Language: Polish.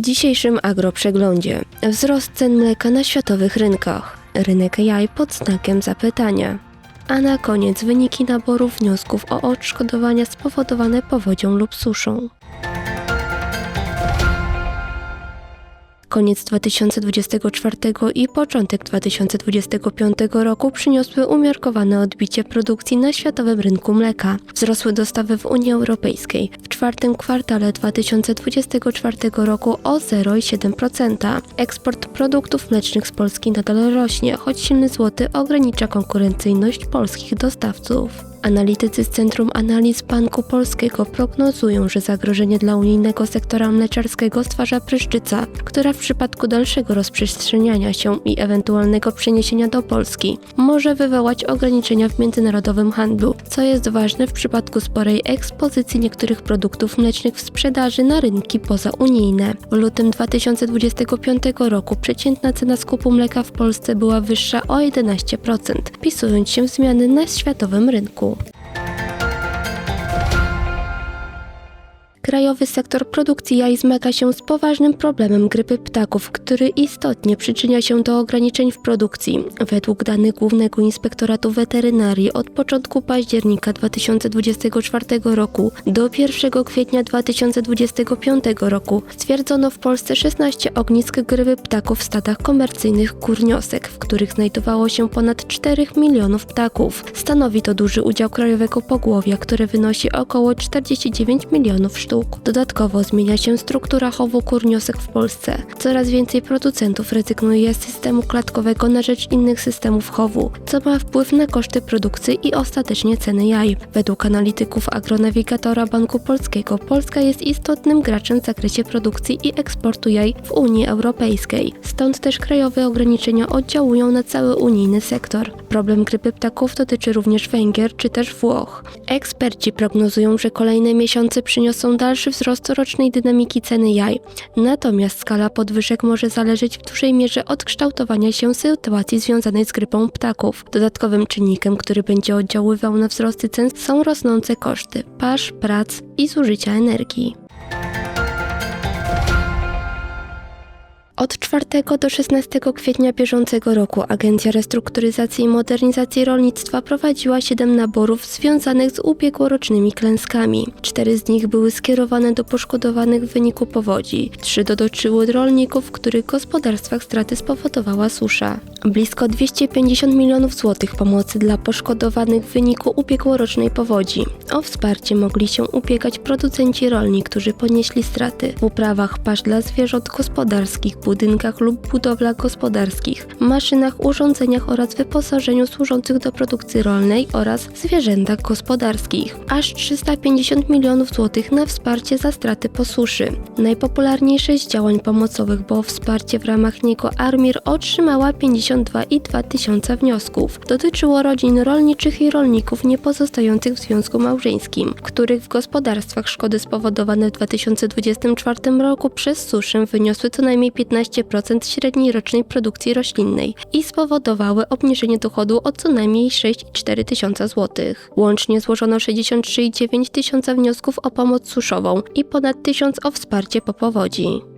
dzisiejszym agroprzeglądzie wzrost cen mleka na światowych rynkach, rynek jaj pod znakiem zapytania, a na koniec wyniki naboru wniosków o odszkodowania spowodowane powodzią lub suszą. Koniec 2024 i początek 2025 roku przyniosły umiarkowane odbicie produkcji na światowym rynku mleka. Wzrosły dostawy w Unii Europejskiej w czwartym kwartale 2024 roku o 0,7%. Eksport produktów mlecznych z Polski nadal rośnie, choć silny złoty ogranicza konkurencyjność polskich dostawców. Analitycy z Centrum Analiz Banku Polskiego prognozują, że zagrożenie dla unijnego sektora mleczarskiego stwarza pryszczyca, która w przypadku dalszego rozprzestrzeniania się i ewentualnego przeniesienia do Polski może wywołać ograniczenia w międzynarodowym handlu, co jest ważne w przypadku sporej ekspozycji niektórych produktów mlecznych w sprzedaży na rynki pozaunijne. W lutym 2025 roku przeciętna cena skupu mleka w Polsce była wyższa o 11%, wpisując się w zmiany na światowym rynku. Krajowy sektor produkcji jaj zmaga się z poważnym problemem grypy ptaków, który istotnie przyczynia się do ograniczeń w produkcji. Według danych Głównego Inspektoratu Weterynarii od początku października 2024 roku do 1 kwietnia 2025 roku stwierdzono w Polsce 16 ognisk grypy ptaków w stadach komercyjnych kurniosek, w których znajdowało się ponad 4 milionów ptaków. Stanowi to duży udział krajowego pogłowia, które wynosi około 49 milionów sztuk. Dodatkowo zmienia się struktura chowu kurniosek w Polsce. Coraz więcej producentów rezygnuje z systemu klatkowego na rzecz innych systemów chowu, co ma wpływ na koszty produkcji i ostatecznie ceny jaj. Według analityków agronawigatora Banku Polskiego Polska jest istotnym graczem w zakresie produkcji i eksportu jaj w Unii Europejskiej. Stąd też krajowe ograniczenia oddziałują na cały unijny sektor. Problem grypy ptaków dotyczy również Węgier czy też Włoch. Eksperci prognozują, że kolejne miesiące przyniosą dalszy wzrost rocznej dynamiki ceny jaj. Natomiast skala podwyżek może zależeć w dużej mierze od kształtowania się sytuacji związanej z grypą ptaków. Dodatkowym czynnikiem, który będzie oddziaływał na wzrosty cen są rosnące koszty pasz, prac i zużycia energii. 4 do 16 kwietnia bieżącego roku Agencja Restrukturyzacji i Modernizacji Rolnictwa prowadziła 7 naborów związanych z ubiegłorocznymi klęskami. Cztery z nich były skierowane do poszkodowanych w wyniku powodzi. Trzy dotyczyły rolników, w których gospodarstwach straty spowodowała susza. Blisko 250 milionów złotych pomocy dla poszkodowanych w wyniku ubiegłorocznej powodzi. O wsparcie mogli się ubiegać producenci rolni, którzy ponieśli straty w uprawach pasz dla zwierząt gospodarskich, budynkach lub budowlach gospodarskich, maszynach, urządzeniach oraz wyposażeniu służących do produkcji rolnej oraz zwierzętach gospodarskich. Aż 350 milionów złotych na wsparcie za straty po suszy. Najpopularniejsze z działań pomocowych było wsparcie w ramach niego Armir otrzymała 52,2 tysiąca wniosków. Dotyczyło rodzin rolniczych i rolników niepozostających w związku małżeńskim, których w gospodarstwach szkody spowodowane w 2024 roku przez suszę wyniosły co najmniej 15% średniej rocznej produkcji roślinnej i spowodowały obniżenie dochodu o co najmniej 6,4 tysiąca złotych. Łącznie złożono 63,9 tysiąca wniosków o pomoc suszową i ponad 1000 o wsparcie po powodzi.